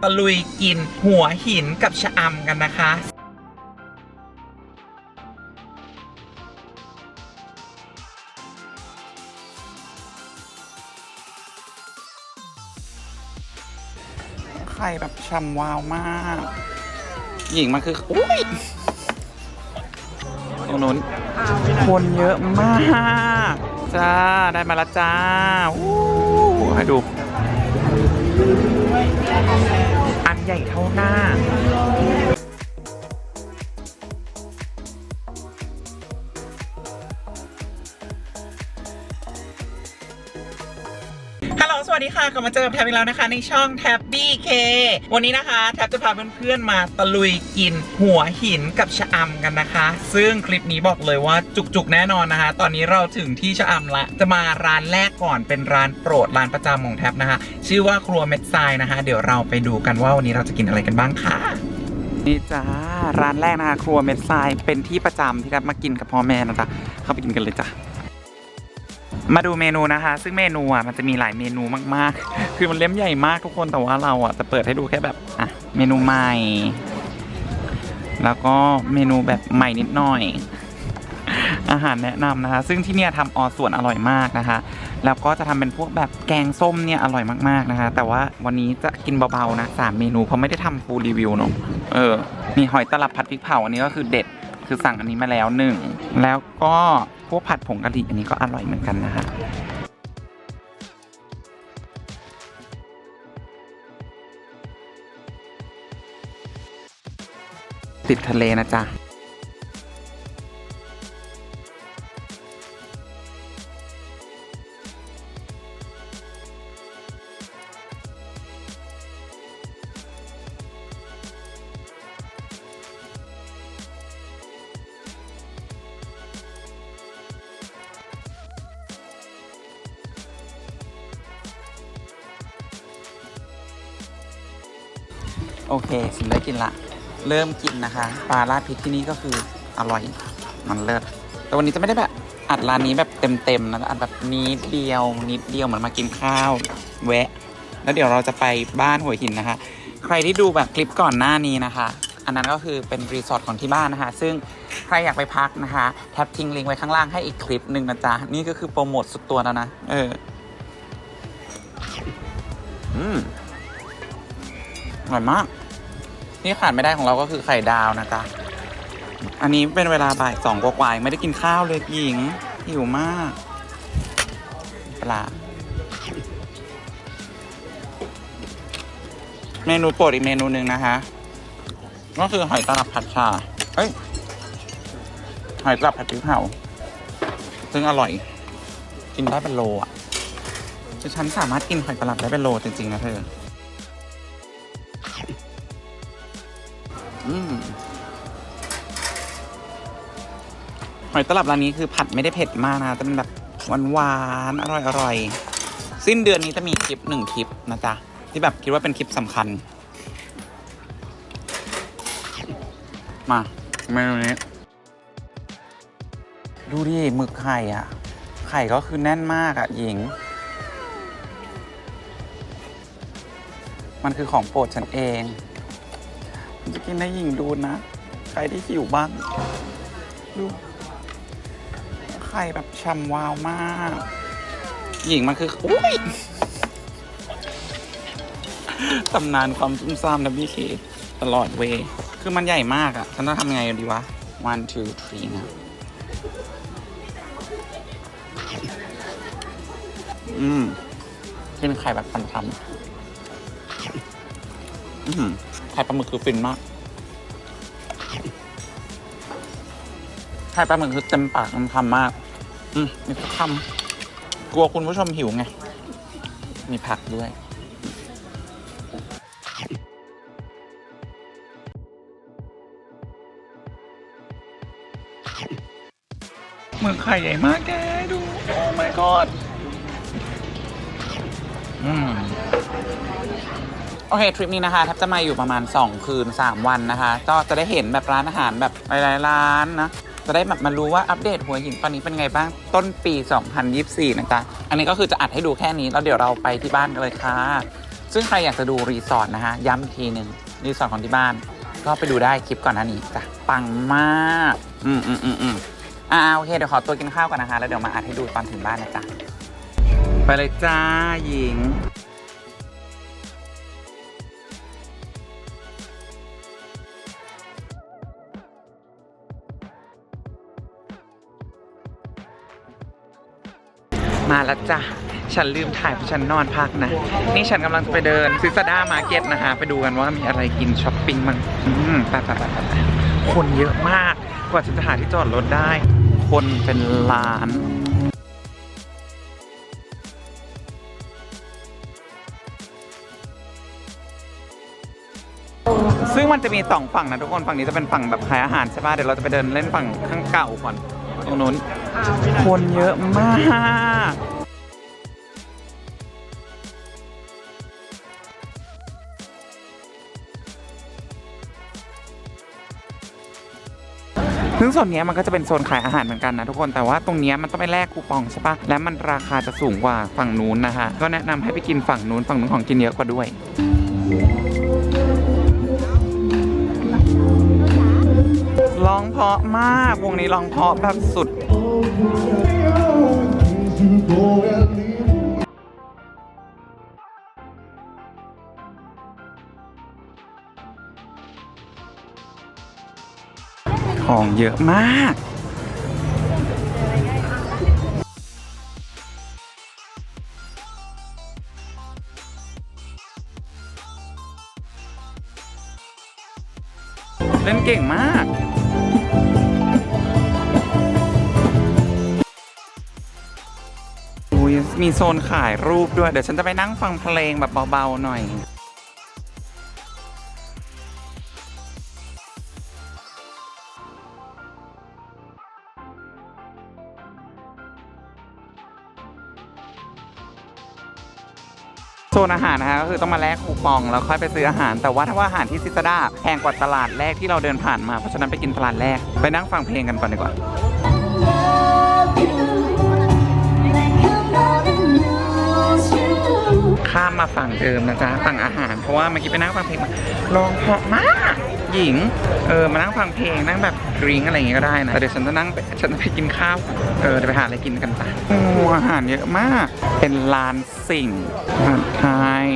ตะลุยกินหัวหินกับชะอำกันนะคะ ไข่แบบฉ่ำวาวมาก หญิงมันคือ อุ้ยตรงนู้นคนเยอะมาก จ้า ได้มาล้วจ้าอู้ให้ดู ใหญ่เท่าหน้า วัสดีค่ะกลับมาเจอกับแท็บอีกแล้วนะคะ ในช่องแท็บบี้เควันนี้นะคะ แท็บจะพาเพื่อนๆมาตะลุยกิน หัวหินกับชะอำกันนะคะ ซึ่งคลิปนี้บอกเลยว่าจุกๆแน่นอนนะคะ ตอนนี้เราถึงที่ชะอำละ จะมาร้านแรกก่อนเป็นร้านโปรดร้านประจำของแท็บนะคะ ชื่อว่าครัวเม็ดทรายนะคะ เดี๋ยวเราไปดูกันว่าวันนี้เราจะกินอะไรกันบ้างค่ะนี่จ้าร้านแรกนะคะ ครัวเม็ดทรายเป็นที่ประจำที่แท็บมากินกับพ่อแม่นะจ๊ะเข้าไปกินกันเลยจ้ะ มาดูเมนูนะคะ ซึ่งเมนูอะมันจะมีหลายเมนูมากๆ คือมันเล่มใหญ่มากทุกคนแต่ว่าเราอะจะเปิดให้ดูแค่แบบอะเมนูใหม่ แล้วก็เมนูแบบใหม่นิดหน่อย อาหารแนะนำนะคะ ซึ่งที่เนี่ยทำออส่วนอร่อยมากนะคะ แล้วก็จะทำเป็นพวกแบบแกงส้มเนี่ยอร่อยมากๆนะคะ แต่ว่าวันนี้จะกินเบาๆนะสามเมนูเพราะไม่ได้ทำฟูลรีวิวเนอะเออมีหอยตลับผัดพริกเผาอันนี้ก็คือเด็ด คือสั่งอันนี้มาแล้วหนึ่งแล้วก็พวกผัดผงกะหรี่อันนี้ก็อร่อยเหมือนกันนะคะติดทะเลนะจ๊ะ โอเคสินได้กินละ เริ่มกินนะคะ ปลาราดพริกที่นี่ก็คืออร่อย มันเลิศแต่วันนี้จะไม่ได้แบบอัดร้านนี้แบบเต็มๆนะอัดแบบนิดเดียว นิดเดียวเหมือนมากินข้าว แวะ แล้วเดี๋ยวเราจะไปบ้านหัวหินนะคะ ใครที่ดูแบบคลิปก่อนหน้านี้นะคะ อันนั้นก็คือเป็นรีสอร์ทของที่บ้านนะคะ ซึ่งใครอยากไปพักนะคะแท็บทิ้งลิงก์ไว้ข้างล่างให้อีกคลิปหนึ่งนะจ๊ะนี่ก็คือโปรโมทสุดตัวแล้วนะเอออืมอร่อยมาก ที่ขาดไม่ได้ของเราก็คือไข่ดาวนะจ๊ะ อันนี้เป็นเวลาบ่ายสองกว่าๆยังไม่ได้กินข้าวเลยหญิงหิวมากปลาเมนูโปรดอีกเมนูหนึ่งนะคะ ก็คือหอยตลับผัดชา เอ้ย หอยตลับผัดพริกเผา ซึ่งอร่อย กินได้เป็นโลอะคือฉันสามารถกินหอยตลับได้เป็นโลจริงๆนะเธอ หอยตลับร้านนี้คือผัดไม่ได้เผ็ดมากนะแต่เป็นแบบหวานๆอร่อยอร่อยๆสิ้นเดือนนี้จะมีคลิปหนึ่งคลิปนะจ๊ะ ที่แบบคิดว่าเป็นคลิปสำคัญ มาเมนูนี้ ดูดิหมึกไข่อะ ไข่ก็คือแน่นมากอะ หญิง มันคือของโปรดฉันเอง จะกินได้หญิงดูนะ ใครที่หิวบ้าง ดูไข่แบบฉ่ำวาวมาก หญิงมันคืออุ้ยตำนานความซุ่มซ่ามนะพี่เคตลอดเว คือมันใหญ่มากอะ่ะฉันต้องทำยังไงดีวะ one two three นะอืมกินไข่แบบพันๆ อืมไข่ปลาหมึกคือฟินมากไข่ปลาหมึกคือเต็มปากมันคำมาก อืมมีทุกคำกลัวคุณผู้ชมหิวไง มีผักด้วย หมึกไข่ใหญ่มากแกดู โอ้ my god อืม โอเคทริปนี้นะคะแทบจะมาอยู่ประมาณ 2 คืน 3 วันนะคะ ก็จะได้เห็นแบบร้านอาหารแบบหลายๆร้านนะจะได้แบบมารู้ว่าอัปเดตหัวหินตอนนี้เป็นไงบ้างต้นปี 2024 นะจ๊ะ อันนี้ก็คือจะอัดให้ดูแค่นี้ แล้วเดี๋ยวเราไปที่บ้านกันเลยค่ะ ซึ่งใครอยากจะดูรีสอร์ทนะฮะย้ำอีกทีหนึ่งรีสอร์ทของที่บ้าน ก็ไปดูได้คลิปก่อนหน้านี้จ้ะปังมาก อืมอืมอืมอืมอ่าโอเคเดี๋ยวขอตัวกินข้าวก่อนนะคะ แล้วเดี๋ยวมาอัดให้ดูตอนถึงบ้านนะจ๊ะไปเลยจ้าหญิง มาแล้วจ้ะ ฉันลืมถ่ายเพราะฉันนอนพักนะ นี่ฉันกำลังจะไปเดินซิสด้ามาร์เก็ตนะคะ ไปดูกันว่ามีอะไรกินช้อปปิ้งมั้งอืมไปไปไปไปไปคนเยอะมาก กว่าฉันจะหาที่จอดรถได้ คนเป็นล้านซึ่งมันจะมีสองฝั่งนะทุกคนฝั่งนี้จะเป็นฝั่งแบบขายอาหารใช่ป่ะเดี๋ยวเราจะไปเดินเล่นฝั่งข้างเก่าก่อน ตรงนู้น คนเยอะมากซึ่งโซนเนี้ยมันก็จะเป็นโซนขายอาหารเหมือนกันนะทุกคนแต่ว่าตรงเนี้ยมันต้องไปแลกคูปองใช่ปะและมันราคาจะสูงกว่าฝั่งนู้นนะฮะก็แนะนำให้ไปกินฝั่งนู้นฝั่งนู้นของกินเยอะกว่าด้วย ร้องเพราะมาก วงนี้ร้องเพราะแบบสุด ของเยอะมากเล่นเก่งมาก ยมีโซนขายรูปด้วย เดี๋ยวฉันจะไปนั่งฟังเพลงแบบเบาๆหน่อยโซนอาหารนะคะก็คือต้องมาแลกคูปอง แล้วค่อยไปซื้ออาหาร แต่ว่าถ้าว่าอาหารที่ซิสดาแพงกว่าตลาดแรกที่เราเดินผ่านมา เพราะฉะนั้นไปกินตลาดแรก ไปนั่งฟังเพลงกันก่อนดีกว่า มาฝั่งเดิมนะจ๊ะฝั่งอาหาร เพราะว่าเมื่อกี้ไปนั่งฟังเพลงมาลองเพาะมากหญิง เออ มานั่งฟังเพลงนั่งแบบดริงอะไรอย่างเงี้ยก็ได้นะ แต่เดี๋ยวฉันจะนั่งฉันจะไปกินข้าว เออเดี๋ยวไปหาอะไรกินกันปะโอ้อาหารเยอะมาก เป็นร้านสิ่งอาหารไทย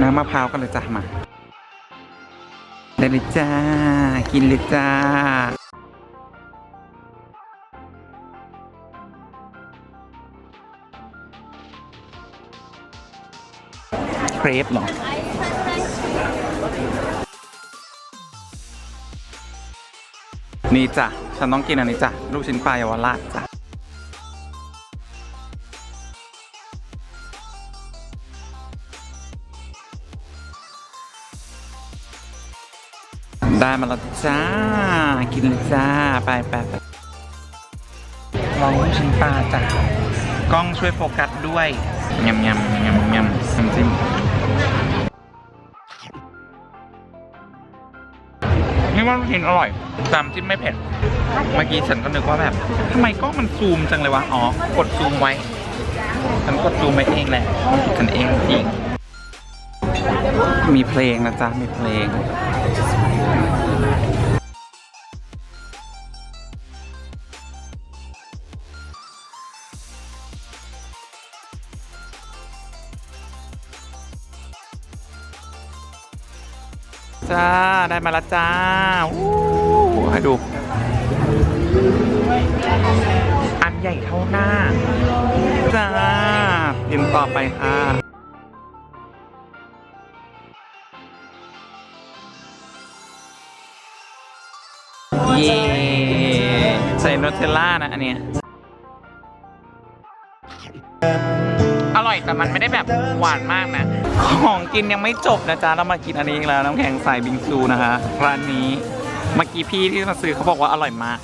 น้ำมะพร้าวกันเลยจ้ะมาได้เลยจ้า กินเลยจ้า ปเหรอนี่จ้ะ ฉันต้องกินอันนี้จ้ะ ลูกชิ้นปลาเยาวราชจ้ะ ได้มาแล้วจ้า กินเลยจ้า ไปไปไปลองลูกชิ้นปลาจ้ะ กล้องช่วยโฟกัสด้วยยำยำยำยำ ว่าลูกชิ้นอร่อยตามจิ้มไม่เผ็ด เมื่อกี้ฉันก็นึกว่าแบบทำไมกล้องมันซูมจังเลยวะ อ๋อ กดซูมไว้ ฉันกดซูมไว้เองแหละฉันเองจริง มีเพลงนะจ๊ะ มีเพลง จ้า ได้มาแล้วจ้าให้ดู อันใหญ่เท่าหน้า จ้ากินต่อไปค่ะเย้ใส่นเทลล่านะอันเนี้ย อยแต่มันไม่ได้แบบหวานมากนะ ของกินยังไม่จบนะจ๊ะเรามากินอันนี้อีกแล้วน้ำแข็งใส่บิงซูนะคะร้านนี้เมื่อกี้พี่ที่มาซื้อเขาบอกว่าอร่อยมาก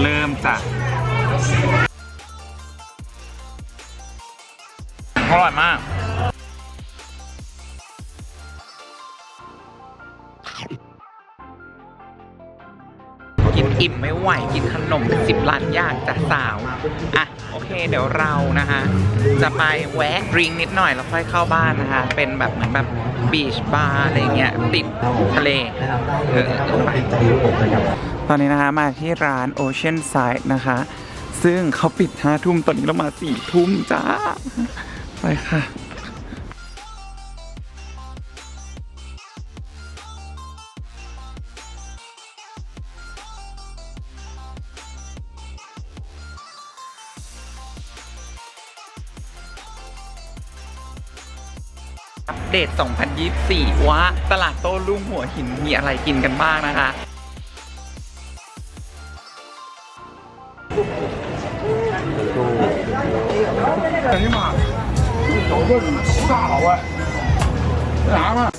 เริ่มจาก อร่อยมาก กินอิ่มไม่ไหว กินขนมเป็นสิบล้านยางจ้ะสาว อะ โอเค เดี๋ยวเรานะคะ จะไปแวะดริงนิดหน่อยแล้วค่อยเข้าบ้านนะคะ เป็นแบบเหมือนแบบบีชบาร์อะไรเงี้ย ติดทะเลเออไปตอนนี้นะคะมาที่ร้าน Ocean Side นะคะ ซึ่งเขาปิดห้าทุ่มตอนนี้เรามาสี่ทุ่มจ้า ไปค่ะอัปเดต 2024 ว่าตลาดโต้รุ่งหัวหินมีอะไรกินกันบ้างนะคะ哎呀我说怎么大老外那啥嘛